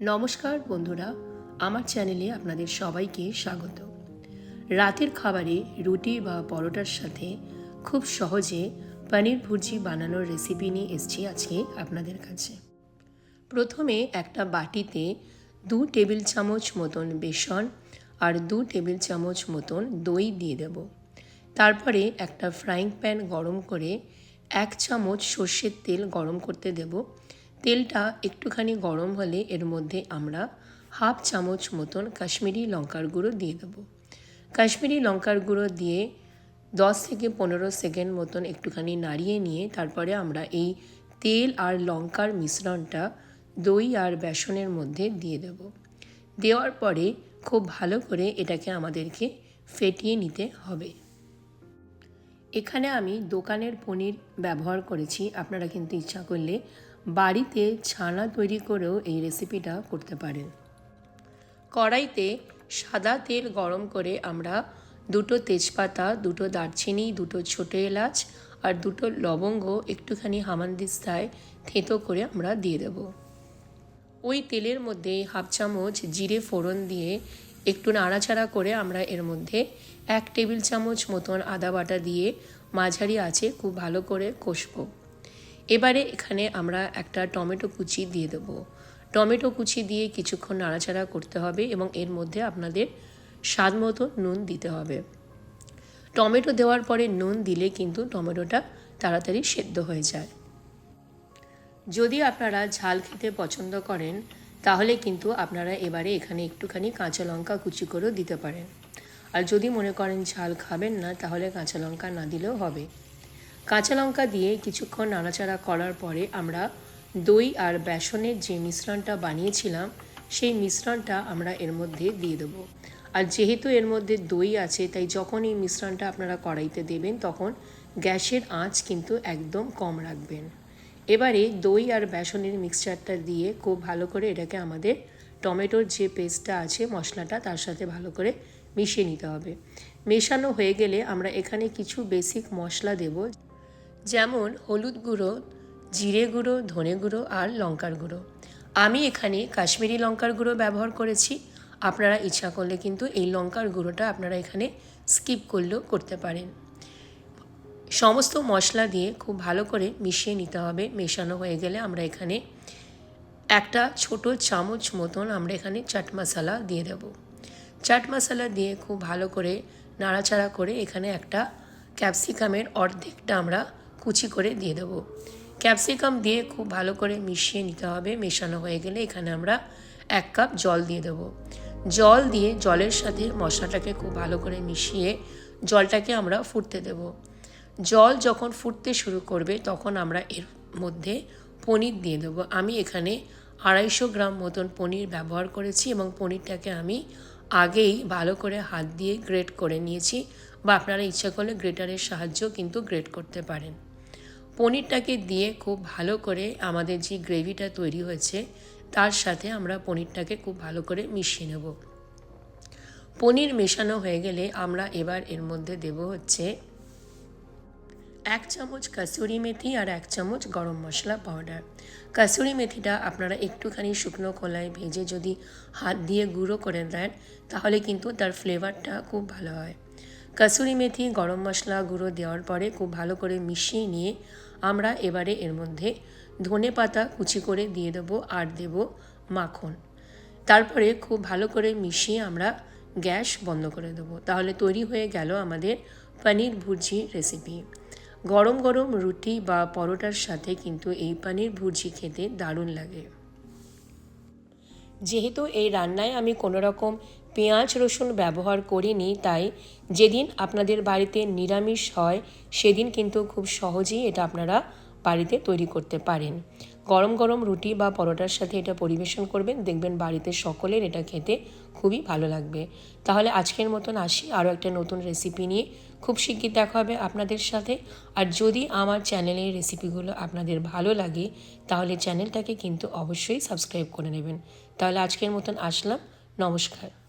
নমস্কার বন্ধুরা, আমার চ্যানেলে আপনাদের সবাইকে স্বাগত। রাতের খাবারে রুটি বা পরোটার সাথে খুব সহজে পনির ভুর্জি বানানোর রেসিপি নিয়ে এসেছি আজকে আপনাদের কাছে। প্রথমে একটা বাটিতে দু টেবিল চামচ মতন বেসন আর দু টেবিল চামচ মতন দই দিয়ে দেব। তারপরে একটা ফ্রাইং প্যান গরম করে এক চামচ সর্ষের তেল গরম করতে দেব। তেলটা একটুখানি গরম হলে এর মধ্যে আমরা হাফ চামচ মতন কাশ্মীরি লঙ্কার গুঁড়ো দিয়ে দেবো। কাশ্মীরি লঙ্কার গুঁড়ো দিয়ে দশ থেকে পনেরো সেকেন্ড মতন একটুখানি নাড়িয়ে নিয়ে তারপরে আমরা এই তেল আর লঙ্কার মিশ্রণটা দই আর বেসনের মধ্যে দিয়ে দেব। দেওয়ার পরে খুব ভালো করে এটাকে আমাদেরকে ফেটিয়ে নিতে হবে। এখানে আমি দোকানের পনির ব্যবহার করেছি, আপনারা কিন্তু ইচ্ছা করলে বাড়িতে ছানা তৈরি করেও এই রেসিপিটা করতে পারেন কড়াইতে সাদা তেল গরম করে আমরা দুটো তেজপাতা, দুটো দারচিনি, দুটো ছোটো এলাচ আর দুটো লবঙ্গ একটুখানি হামানদিস্তায় থেঁতো করে আমরা দিয়ে দেব। ওই তেলের মধ্যে হাফ চামচ জিরে ফোড়ন দিয়ে একটু নাড়াচাড়া করে আমরা এর মধ্যে এক টেবিল চামচ মতন আদা বাটা দিয়ে মাঝারি আছে খুব ভালো করে কষবো। এবারে এখানে আমরা একটা টমেটো কুচি দিয়ে দেবো। টমেটো কুচি দিয়ে কিছুক্ষণ নাড়াচাড়া করতে হবে এবং এর মধ্যে আপনাদের স্বাদ মতো নুন দিতে হবে। টমেটো দেওয়ার পরে নুন দিলে কিন্তু টমেটোটা তাড়াতাড়ি সেদ্ধ হয়ে যায়। যদি আপনারা ঝাল খেতে পছন্দ করেন, তাহলে কিন্তু আপনারা এবারে এখানে একটুখানি কাঁচা লঙ্কা কুচি করেও দিতে পারেন। আর যদি মনে করেন ঝাল খাবেন না, তাহলে কাঁচা লঙ্কা না দিলেও হবে। কাঁচা লঙ্কা দিয়ে কিছুক্ষণ নাড়াচাড়া করার পরে আমরা দই আর বেসনের যে মিশ্রণটা বানিয়েছিলাম, সেই মিশ্রণটা আমরা এর মধ্যে দিয়ে দেবো। আর যেহেতু এর মধ্যে দই আছে, তাই যখন এই মিশ্রণটা আপনারা কড়াইতে দেবেন, তখন গ্যাসের আঁচ কিন্তু একদম কম রাখবেন। এবারে দই আর বেসনের মিক্সচারটা দিয়ে খুব ভালো করে এটাকে আমাদের টমেটোর যে পেস্টটা আছে, মশলাটা, তার সাথে ভালো করে মিশিয়ে নিতে হবে। মেশানো হয়ে গেলে আমরা এখানে কিছু বেসিক মশলা দেব। যেমন হলুদ গুঁড়ো, জিরে গুঁড়ো, ধনে গুঁড়ো আর লঙ্কার গুঁড়ো। আমি এখানে কাশ্মীরি লঙ্কার গুঁড়ো ব্যবহার করেছি। আপনারা ইচ্ছা করলে কিন্তু এই লঙ্কার গুঁড়োটা আপনারা এখানে স্কিপ করলেও করতে পারেন। সমস্ত মশলা দিয়ে খুব ভালো করে মিশিয়ে নিতে হবে। মেশানো হয়ে গেলে আমরা এখানে একটা ছোট চামচ মতন আমরা এখানে চাট মশলা দিয়ে দেব। চাট মশলা দিয়ে খুব ভালো করে নাড়াচাড়া করে এখানে একটা ক্যাপসিকামের অর্ধেকটা আমরা কুচি করে দিয়ে দেবো। ক্যাপসিকাম দিয়ে খুব ভালো করে মিশিয়ে নিতে হবে, মেশানো হয়ে গেলে এখানে আমরা এক কাপ জল দিয়ে দেবো। জল দিয়ে জলের সাথে মশলাটাকে খুব ভালো করে মিশিয়ে জলটাকে আমরা ফুটতে দেব। জল যখন ফুটতে শুরু করবে তখন আমরা এর মধ্যে পনির দিয়ে দেবো। আমি এখানে আড়াইশো গ্রাম মতন পনির ব্যবহার করেছি এবং পনিরটাকে আমি আগেই ভালো করে হাত দিয়ে গ্রেট করে নিয়েছি বা আপনারা ইচ্ছা করলে গ্রেটারের সাহায্যেও কিন্তু গ্রেট করতে পারেন। পনিরটাকে দিয়ে খুব ভালো করে আমাদের যে গ্রেভিটা তৈরি হয়েছে, তার সাথে আমরা পনিরটাকে খুব ভালো করে মিশিয়ে নেব। পনির মেশানো হয়ে গেলে আমরা এবার এর মধ্যে দেব হচ্ছে এক চামচ কাসুরি মেথি আর এক চামচ গরম মশলা পাউডার। কাসুরি মেথিটা আপনারা একটুখানি শুকনো কলায় ভেজে যদি হাত দিয়ে গুঁড়ো করে দেন, তাহলে কিন্তু তার ফ্লেভারটা খুব ভালো হয়। কাসুরি মেথি, গরম মশলা গুঁড়ো দেওয়ার পরে খুব ভালো করে মিশিয়ে নিয়ে আমরা এবারে এর মধ্যে ধনে পাতা কুচি করে দিয়ে দেবো আর দেব মাখন। তারপরে খুব ভালো করে মিশিয়ে আমরা গ্যাস বন্ধ করে দেবো। তাহলে তৈরি হয়ে গেল আমাদের পনির ভুর্জি রেসিপি গরম গরম রুটি বা পরোটার সাথে কিন্তু এই পনির ভুর্জি খেতে দারুণ লাগে। যেহেতু এই রান্নায় আমি কোনো রকম পেঁয়াজ রসুন ব্যবহার করিনি, তাই যেদিন আপনাদের বাড়িতে নিরামিষ হয়, সেদিন কিন্তু খুব সহজেই এটা আপনারা বাড়িতে তৈরি করতে পারেন। গরম গরম রুটি বা পরোটার সাথে এটা পরিবেশন করবেন, দেখবেন বাড়িতে সকলের এটা খেতে খুবই ভালো লাগবে। তাহলে আজকের মতন আসি, আরও একটা নতুন রেসিপি নিয়ে। খুব শিগগির দেখা হবে আপনাদের সাথে। আর যদি আমার চ্যানেলের রেসিপিগুলো আপনাদের ভালো লাগে, তাহলে চ্যানেলটাকে কিন্তু অবশ্যই সাবস্ক্রাইব করে নেবেন। তাহলে আজকের মতন আসলাম, নমস্কার।